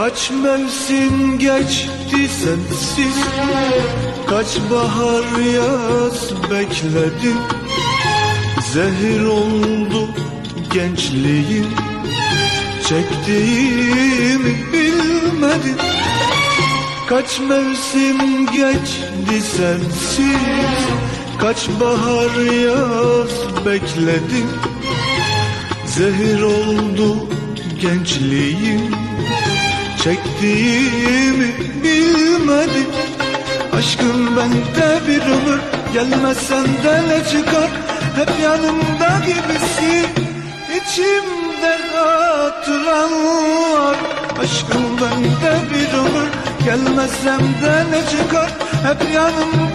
Kaç mevsim geçti sensiz Kaç bahar yaz bekledim Zehir oldu gençliğim Çektiğimi bilmedim Kaç mevsim geçti sensiz Kaç bahar yaz bekledim Zehir oldu gençliğim Çektiğimi bilmedim Aşkım bende bir ömür Gelmezsen de ne çıkar? Hep yanımda gibisin İçimde hatıran Aşkım bende bir ömür Gelmezsem de ne çıkar? Hep yanımda